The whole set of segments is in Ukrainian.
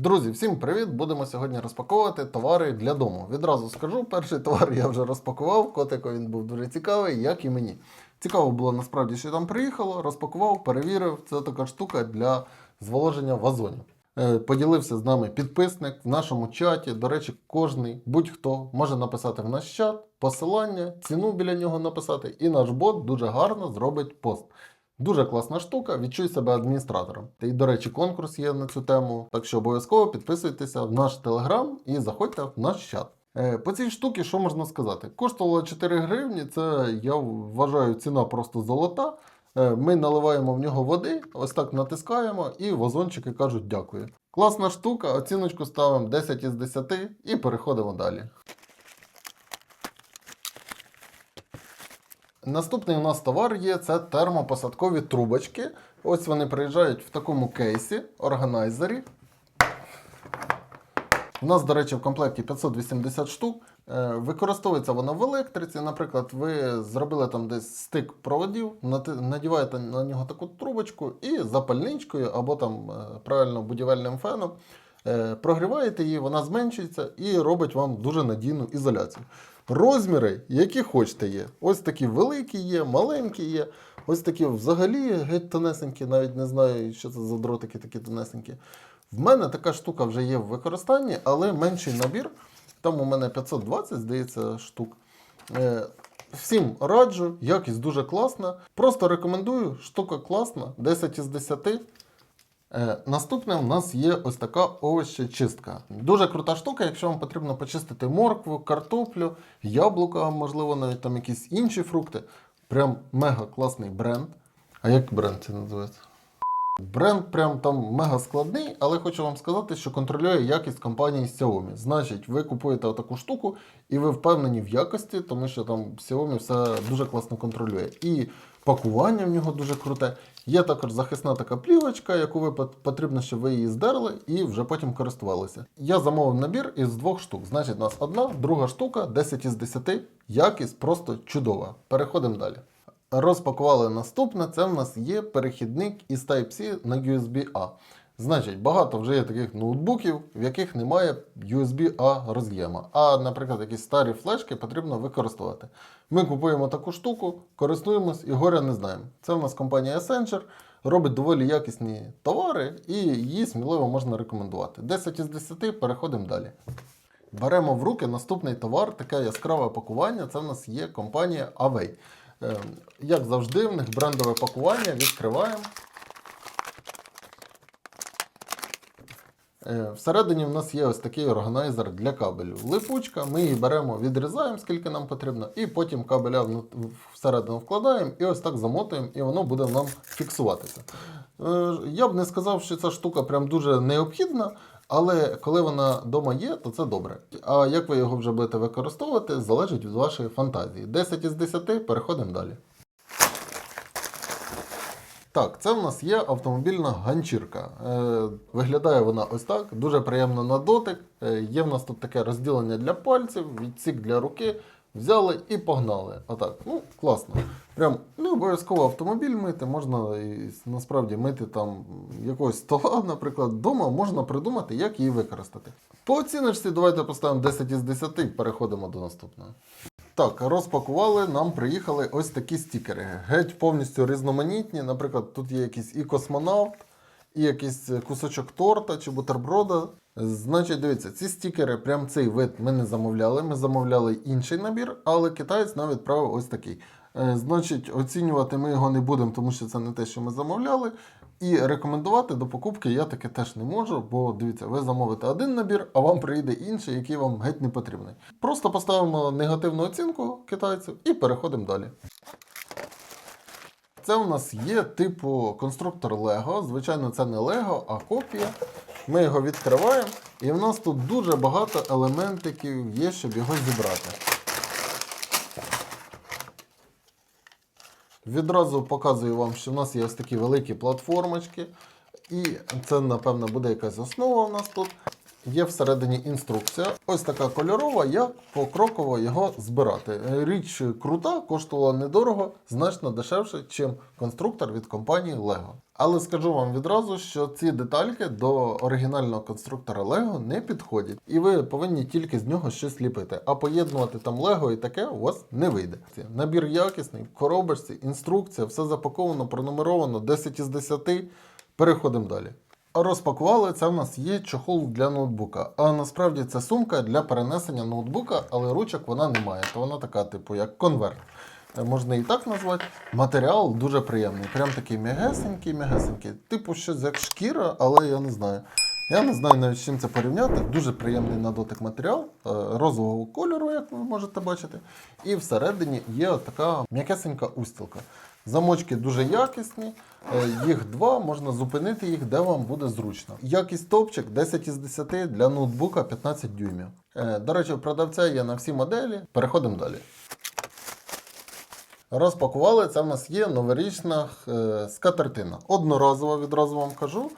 Друзі, всім привіт! Будемо сьогодні розпаковувати товари для дому. Відразу скажу, перший товар я вже розпакував. Котику він був дуже цікавий, як і мені. Цікаво було насправді, що там приїхало, розпакував, перевірив. Це така штука для зволоження вазонів. Е, Поділився з нами підписник в нашому чаті. До речі, кожний будь-хто може написати в наш чат посилання, ціну біля нього написати, і наш бот дуже гарно зробить пост. Дуже класна штука, відчуй себе адміністратором. Та й, до речі, конкурс є на цю тему, так що обов'язково підписуйтеся в наш телеграм і заходьте в наш чат. Е, По цій штуці, що можна сказати? Коштувало 4 гривні, це я вважаю ціна просто золота. Е, Ми наливаємо в нього води, ось так натискаємо, і вазончики кажуть дякую. Класна штука, оціночку ставимо 10 із 10 і переходимо далі. Наступний у нас товар є це термопосадкові трубочки. Ось вони приїжджають в такому кейсі, органайзері. У нас, до речі, в комплекті 580 штук. Е, Використовується воно в електриці. Наприклад, ви зробили там десь стик проводів, надіваєте на нього таку трубочку і запальничкою або там е, правильно будівельним феном прогріваєте її, вона зменшується і робить вам дуже надійну ізоляцію. Розміри, які хочете, є. Ось такі великі є, маленькі є. Ось такі взагалі геть тонесенькі, навіть не знаю, що це за дротики такі тонесенькі. В мене така штука вже є в використанні, але менший набір. Там у мене 520, здається, штук. Е, Всім раджу, якість дуже класна. Просто рекомендую, штука класна, 10 із 10. Е, Наступне в нас є ось така овощечистка. Дуже крута штука, якщо вам потрібно почистити моркву, картоплю, яблука, можливо, навіть там якісь інші фрукти. Прям мега класний бренд. А як бренд це називається? Бренд прям там мега складний, але хочу вам сказати, що контролює якість компанії Xiaomi. Значить, ви купуєте таку штуку і ви впевнені в якості, тому що там Xiaomi все дуже класно контролює. І пакування в нього дуже круте. Є також захисна така плівочка, яку ви потрібно, щоб ви її здерли і вже потім користувалися. Я замовив набір із двох штук. Значить, у нас одна, друга штука, 10 із 10. Якість просто чудова. Переходимо далі. Розпакували наступне. Це в нас є перехідник із Type-C на USB-A. Значить, багато вже є таких ноутбуків, в яких немає USB-A роз'єма. А, наприклад, якісь старі флешки потрібно використовувати. Ми купуємо таку штуку, користуємось і горя не знаємо. Це в нас компанія Accenture, робить доволі якісні товари і її сміливо можна рекомендувати. 10 із 10, переходимо далі. Беремо в руки наступний товар, таке яскраве пакування. Це в нас є компанія Away. Е, Як завжди, в них брендове пакування. Відкриваємо. Е, Всередині в нас є ось такий органайзер для кабелю. Липучка, ми її беремо, відрізаємо, скільки нам потрібно, і потім кабеля всередину вкладаємо і ось так замотуємо, і воно буде нам фіксуватися. Е, Я б не сказав, що ця штука прям дуже необхідна, але коли вона вдома є, то це добре. А як ви його вже будете використовувати, залежить від вашої фантазії. 10 із 10, переходимо далі. Так, це в нас є автомобільна ганчірка. Е, виглядає вона ось так, дуже приємно на дотик. Е, є в нас тут таке розділення для пальців, відсік для руки. Взяли і погнали. Отак. Ну, класно. Прям не обов'язково автомобіль мити, можна і насправді мити там якогось стола, наприклад, вдома можна придумати, як її використати. По оціночці давайте поставимо 10 із 10 переходимо до наступного. Так, розпакували, нам приїхали ось такі стікери. Геть повністю різноманітні. Наприклад, тут є якийсь і космонавт, і якийсь кусочок торта чи бутерброда. Значить, дивіться, ці стікери, прям цей вид ми не замовляли. Ми замовляли інший набір, але китаєць нам відправив ось такий. Е, Значить, оцінювати ми його не будемо, тому що це не те, що ми замовляли. І рекомендувати до покупки я таке теж не можу, бо дивіться, ви замовите один набір, а вам прийде інший, який вам геть не потрібний. Просто поставимо негативну оцінку китайців і переходимо далі. Це у нас є типу конструктор Лего. Звичайно, це не Лего, а копія. Ми його відкриваємо, і в нас тут дуже багато елементиків є, щоб його зібрати. Відразу показую вам, що в нас є ось такі великі платформочки. І це, напевно, буде якась основа у нас тут. Є всередині інструкція. Ось така кольорова, як покроково його збирати. Річ крута, коштувала недорого, значно дешевше, ніж конструктор від компанії Lego. Але скажу вам відразу, що ці детальки до оригінального конструктора Lego не підходять, і ви повинні тільки з нього щось ліпити. А поєднувати там Lego і таке у вас не вийде. Набір якісний, коробочці, інструкція, все запаковано, пронумеровано 10 із 10. Переходимо далі. Розпакували, це в нас є чохол для ноутбука. А насправді це сумка для перенесення ноутбука, але ручок вона не має. То вона така, типу, як конверт. Е, Можна і так назвати. Матеріал дуже приємний. Прям такий м'ягесенький, м'ягесенький. Типу щось як шкіра, але я не знаю. Я не знаю навіть з чим це порівняти. Дуже приємний на дотик матеріал, е, розового кольору, як ви можете бачити. І всередині є така м'якесенька устілка. Замочки дуже якісні, е, їх два, можна зупинити їх, де вам буде зручно. Якість топчик 10 із 10 для ноутбука 15 дюймів. Е, До речі, у продавця є на всі моделі. Переходимо далі. Розпакували, це в нас є новорічна е, скатертина. Одноразова, відразу вам кажу.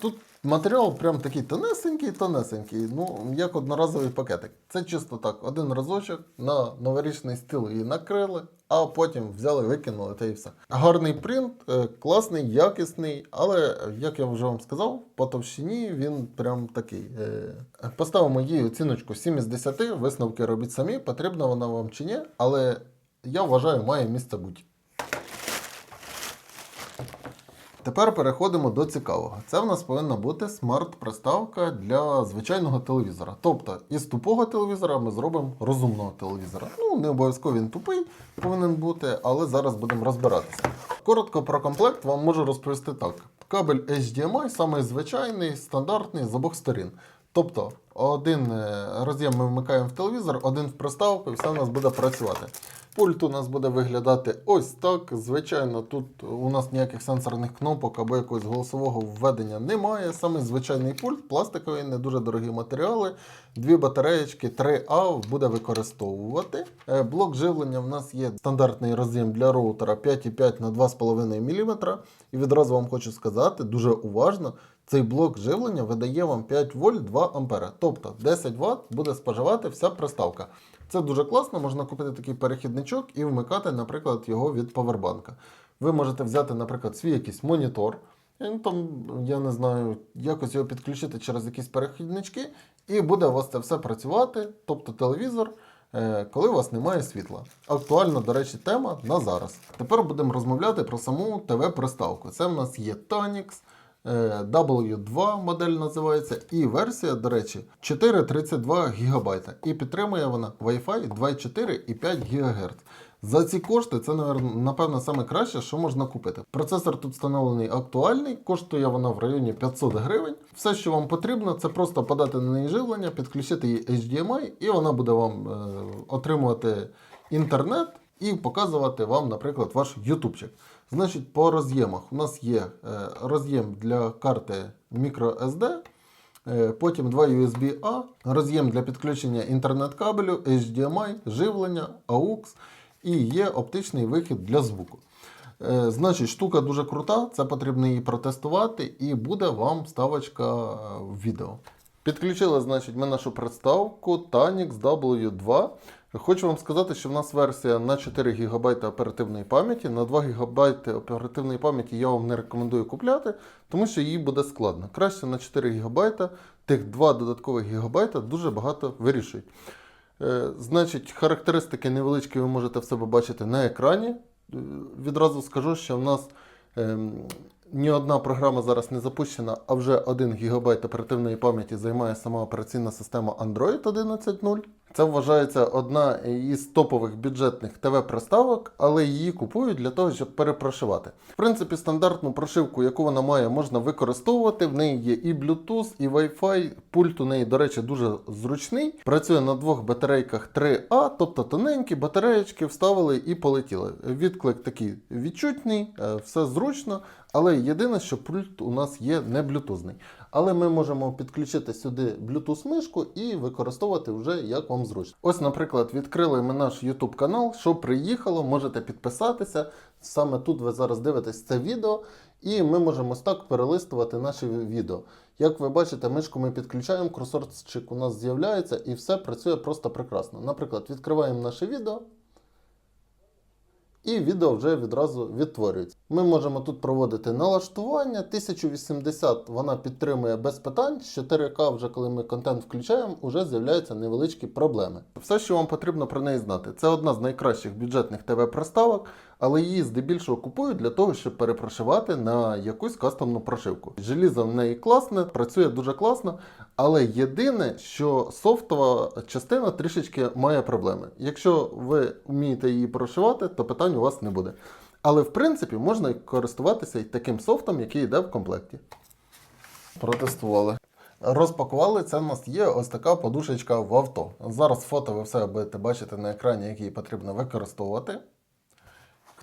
Тут матеріал прям такий тонесенький, тонесенький, ну, як одноразовий пакетик. Це чисто так, один разочок на новорічний стіл її накрили, а потім взяли, викинули та і все. Гарний принт, е, класний, якісний, але, як я вже вам сказав, по товщині він прям такий. Е, Поставимо їй оціночку 7 із 10, висновки робіть самі, потрібна вона вам чи ні, але я вважаю, має місце бути. Тепер переходимо до цікавого. Це в нас повинна бути смарт-приставка для звичайного телевізора. Тобто із тупого телевізора ми зробимо розумного телевізора. Ну, не обов'язково він тупий повинен бути, але зараз будемо розбиратися. Коротко про комплект вам можу розповісти так: кабель HDMI самий звичайний, стандартний з обох сторін. Тобто один е, роз'єм ми вмикаємо в телевізор, один в приставку, і все у нас буде працювати. Пульт у нас буде виглядати ось так. Звичайно, тут у нас ніяких сенсорних кнопок або якогось голосового введення немає. Саме звичайний пульт, пластиковий, не дуже дорогі матеріали. Дві батареєчки 3А буде використовувати. Е, Блок живлення в нас є стандартний роз'єм для роутера 5,5 на 2,5 мм. І відразу вам хочу сказати, дуже уважно. Цей блок живлення видає вам 5 вольт 2 ампера. Тобто 10 Вт буде споживати вся приставка. Це дуже класно, можна купити такий перехідничок і вмикати, наприклад, його від павербанка. Ви можете взяти, наприклад, свій якийсь монітор, і, ну, там, я не знаю, якось його підключити через якісь перехіднички, і буде у вас це все працювати, тобто телевізор, е, коли у вас немає світла. Актуальна, до речі, тема на зараз. Тепер будемо розмовляти про саму ТВ-приставку. Це в нас є Tanix. Е, W2 модель називається, і версія, до речі, 432 ГБ. І підтримує вона Wi-Fi 2,4 і 5 ГГц. За ці кошти це, напевно, саме краще, що можна купити. Процесор тут встановлений актуальний, коштує вона в районі 500 гривень. Все, що вам потрібно, це просто подати на неї живлення, підключити її HDMI, і вона буде вам е, отримувати інтернет і показувати вам, наприклад, ваш ютубчик. Значить, по роз'ємах у нас є е, роз'єм для карти microSD, е, потім два USB-A, роз'єм для підключення інтернет-кабелю, HDMI, живлення, AUX і є оптичний вихід для звуку. Е, Значить, штука дуже крута, це потрібно її протестувати, і буде вам ставочка в відео. Підключили, значить, ми нашу приставку Tanix W2. Хочу вам сказати, що в нас версія на 4 ГБ оперативної пам'яті. На 2 ГБ оперативної пам'яті я вам не рекомендую купляти, тому що їй буде складно. Краще на 4 ГБ, тих 2 додаткових ГБ дуже багато вирішують. Е, Значить, характеристики невеличкі ви можете в себе бачити на екрані. Е, Відразу скажу, що в нас ем, ні одна програма зараз не запущена, а вже 1 ГБ оперативної пам'яті займає сама операційна система Android 11.0. Це вважається одна із топових бюджетних ТВ-приставок, але її купують для того, щоб перепрошивати. В принципі, стандартну прошивку, яку вона має, можна використовувати. В неї є і Bluetooth, і Wi-Fi. Пульт у неї, до речі, дуже зручний. Працює на двох батарейках 3А, тобто тоненькі батареєчки вставили і полетіли. Відклик такий відчутний, е, все зручно. Але єдине, що пульт у нас є не блютузний. Але ми можемо підключити сюди Bluetooth мишку і використовувати вже як вам зручно. Ось, наприклад, відкрили ми наш YouTube канал. Що приїхало, можете підписатися. Саме тут ви зараз дивитесь це відео, і ми можемо так перелистувати наші відео. Як ви бачите, мишку ми підключаємо, курсорчик у нас з'являється і все працює просто прекрасно. Наприклад, відкриваємо наше відео. І відео вже відразу відтворюється. Ми можемо тут проводити налаштування. 1080 вона підтримує без питань. З 4К, вже коли ми контент включаємо, вже з'являються невеличкі проблеми. Все, що вам потрібно про неї знати, це одна з найкращих бюджетних ТВ-приставок, але її здебільшого купують для того, щоб перепрошивати на якусь кастомну прошивку. Желізо в неї класне, працює дуже класно, але єдине, що софтова частина трішечки має проблеми. Якщо ви вмієте її прошивати, то питань у вас не буде. Але в принципі можна користуватися і таким софтом, який йде в комплекті. Протестували. Розпакували, це в нас є ось така подушечка в авто. Зараз фото ви все будете бачити на екрані, який потрібно використовувати.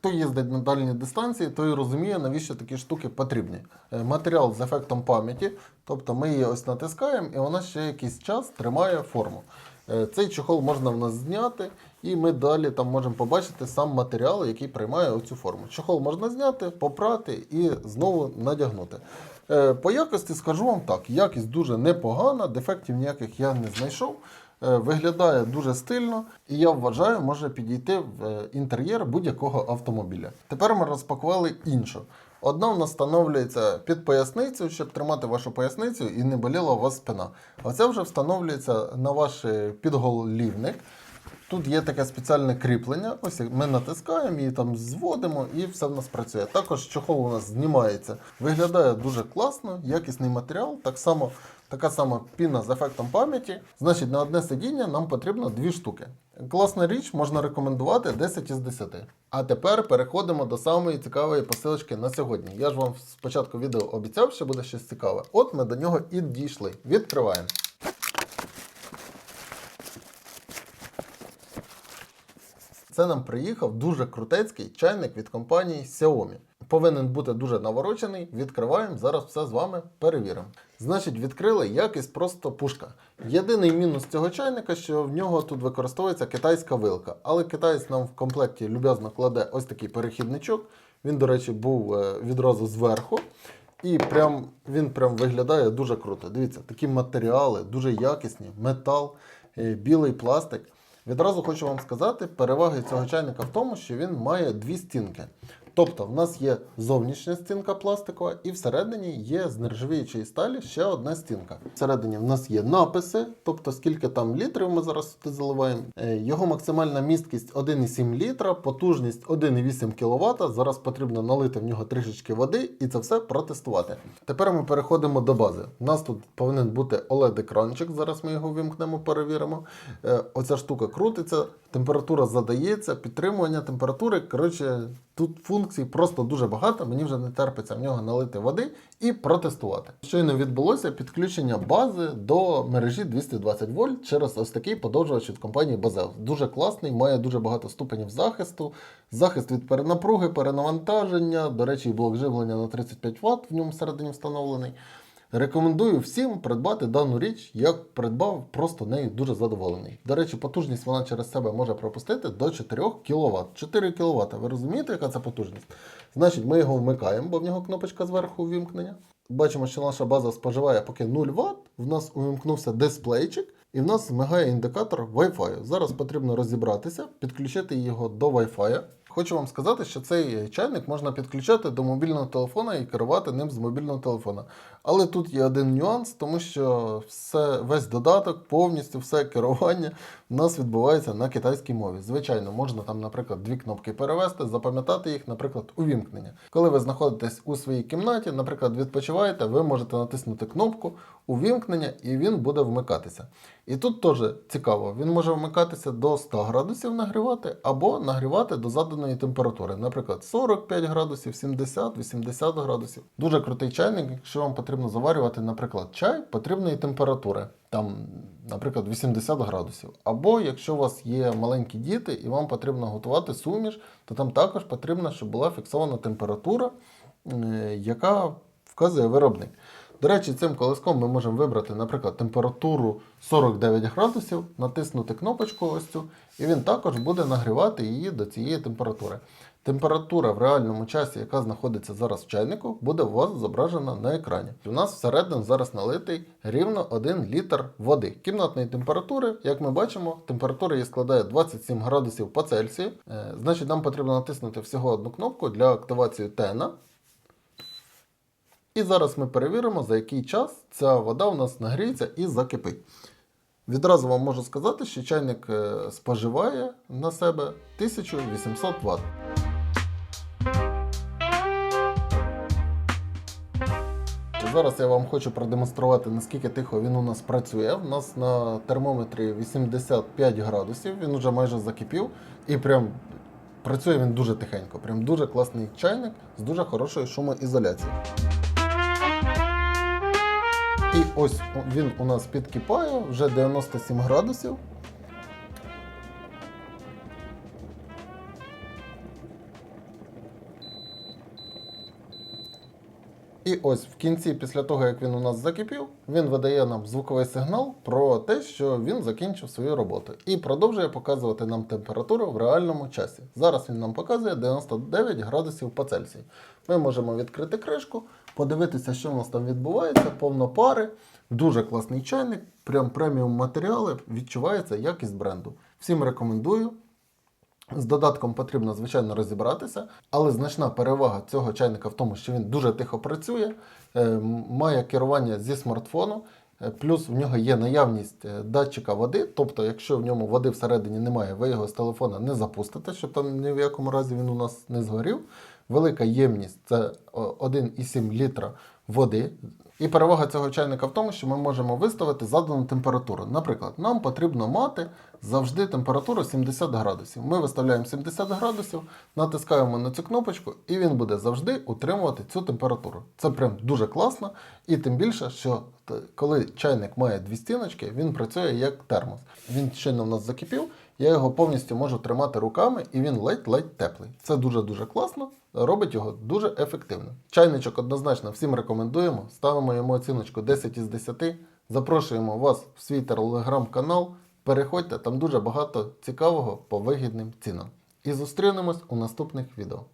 Хто їздить на дальні дистанції, той розуміє, навіщо такі штуки потрібні. Е, Матеріал з ефектом пам'яті, тобто ми її ось натискаємо, і вона ще якийсь час тримає форму. Е, Цей чохол можна в нас зняти, і ми далі там можемо побачити сам матеріал, який приймає оцю форму. Чохол можна зняти, попрати і знову надягнути. Е, По якості скажу вам так: якість дуже непогана, дефектів ніяких я не знайшов. Е, Виглядає дуже стильно, і я вважаю, може підійти в е, інтер'єр будь-якого автомобіля. Тепер ми розпакували іншу. Одна в нас встановлюється під поясницю, щоб тримати вашу поясницю і не боліла у вас спина. Оце вже встановлюється на ваш е, підголівник. Тут є таке спеціальне кріплення. Ось ми натискаємо її там зводимо, і все в нас працює. Також чохол у нас знімається. Виглядає дуже класно, якісний матеріал. Так само така сама піна з ефектом пам'яті. Значить, на одне сидіння нам потрібно дві штуки. Класна річ, можна рекомендувати 10 із 10. А тепер переходимо до самої цікавої посилочки на сьогодні. Я ж вам спочатку відео обіцяв, що буде щось цікаве. От ми до нього і дійшли. Відкриваємо. Це нам приїхав дуже крутецький чайник від компанії Xiaomi. Повинен бути дуже наворочений. Відкриваємо, зараз все з вами перевіримо. Значить, відкрили якість просто пушка. Єдиний мінус цього чайника, що в нього тут використовується китайська вилка. Але китаєць нам в комплекті люб'язно кладе ось такий перехідничок. Він, до речі, був е, відразу зверху. І прям, він прям виглядає дуже круто. Дивіться, такі матеріали, дуже якісні, метал, е, білий пластик. Відразу хочу вам сказати, переваги цього чайника в тому, що він має дві стінки. Тобто, в нас є зовнішня стінка пластикова, і всередині є з нержавіючої сталі ще одна стінка. Всередині в нас є написи, тобто скільки там літрів ми зараз туди заливаємо. Е, Його максимальна місткість 1,7 літра, потужність 1,8 кВт. Зараз потрібно налити в нього трішечки води і це все протестувати. Тепер ми переходимо до бази. У нас тут повинен бути OLED-екранчик. Зараз ми його вимкнемо, перевіримо. Е, Оця штука крутиться, температура задається, підтримування температури. Коротше, тут функцій просто дуже багато. Мені вже не терпиться в нього налити води і протестувати. Щойно відбулося підключення бази до мережі 220 вольт через ось такий подовжувач від компанії Bazel. Дуже класний, має дуже багато ступенів захисту, захист від перенапруги, перенавантаження. До речі, блок живлення на 35 Вт в ньому всередині встановлений. Рекомендую всім придбати дану річ, як придбав, просто нею дуже задоволений. До речі, потужність вона через себе може пропустити до 4 кВт. 4 кВт. Ви розумієте, яка це потужність? Значить, ми його вмикаємо, бо в нього кнопочка зверху увімкнення. Бачимо, що наша база споживає поки 0 Вт. В нас увімкнувся дисплейчик, і в нас мигає індикатор Wi-Fi. Зараз потрібно розібратися, підключити його до Wi-Fi. Хочу вам сказати, що цей чайник можна підключати до мобільного телефона і керувати ним з мобільного телефона. Але тут є один нюанс, тому що все, весь додаток, повністю все керування в нас відбувається на китайській мові. Звичайно, можна там, наприклад, дві кнопки перевести, запам'ятати їх, наприклад, увімкнення. Коли ви знаходитесь у своїй кімнаті, наприклад, відпочиваєте, ви можете натиснути кнопку увімкнення і він буде вмикатися. І тут теж цікаво, він може вмикатися до 100 градусів нагрівати або нагрівати до заданої температури, наприклад, 45 градусів, 70, 80 градусів. Дуже крутий чайник, якщо вам потрібно заварювати, наприклад, чай потрібної температури, там, наприклад, 80 градусів. Або якщо у вас є маленькі діти і вам потрібно готувати суміш, то там також потрібно, щоб була фіксована температура. е, яка вказує виробник. До речі, цим колеском ми можемо вибрати, наприклад, температуру 49 градусів, натиснути кнопочку ось цю, і він також буде нагрівати її до цієї температури. Температура в реальному часі, яка знаходиться зараз в чайнику, буде у вас зображена на екрані. У нас всередину зараз налитий рівно 1 літр води. Кімнатної температури, як ми бачимо, температура її складає 27 градусів по Цельсію. Е, Значить, нам потрібно натиснути всього одну кнопку для активації тена. І зараз ми перевіримо, за який час ця вода у нас нагріється і закипить. Відразу вам можу сказати, що чайник е, споживає на себе 1800 Вт. Зараз я вам хочу продемонструвати, наскільки тихо він у нас працює. У нас на термометрі 85 градусів, він вже майже закипів і прям працює він дуже тихенько. Прям дуже класний чайник з дуже хорошою шумоізоляцією. І ось він у нас підкипає вже 97 градусів. І ось в кінці, після того, як він у нас закипів, він видає нам звуковий сигнал про те, що він закінчив свою роботу. І продовжує показувати нам температуру в реальному часі. Зараз він нам показує 99 градусів по Цельсію. Ми можемо відкрити кришку, подивитися, що у нас там відбувається, повно пари. Дуже класний чайник, прям преміум матеріали, відчувається якість бренду. Всім рекомендую. З додатком потрібно, звичайно, розібратися, але значна перевага цього чайника в тому, що він дуже тихо працює, е, має керування зі смартфону, е, плюс в нього є наявність е, датчика води. Тобто, якщо в ньому води всередині немає, ви його з телефона не запустите, щоб там ні в якому разі він у нас не згорів. Велика ємність це 1,7 літра води. І перевага цього чайника в тому, що ми можемо виставити задану температуру. Наприклад, нам потрібно мати завжди температуру 70 градусів. Ми виставляємо 70 градусів, натискаємо на цю кнопочку, і він буде завжди утримувати цю температуру. Це прям дуже класно, і тим більше, що коли чайник має дві стіночки, він працює як термос. Він щойно в нас закипів, я його повністю можу тримати руками, і він ледь-ледь теплий. Це дуже-дуже класно, робить його дуже ефективно. Чайничок однозначно всім рекомендуємо. Ставимо йому оціночку 10 із 10. Запрошуємо вас в свій телеграм-канал. Переходьте, там дуже багато цікавого по вигідним цінам. І зустрінемось у наступних відео.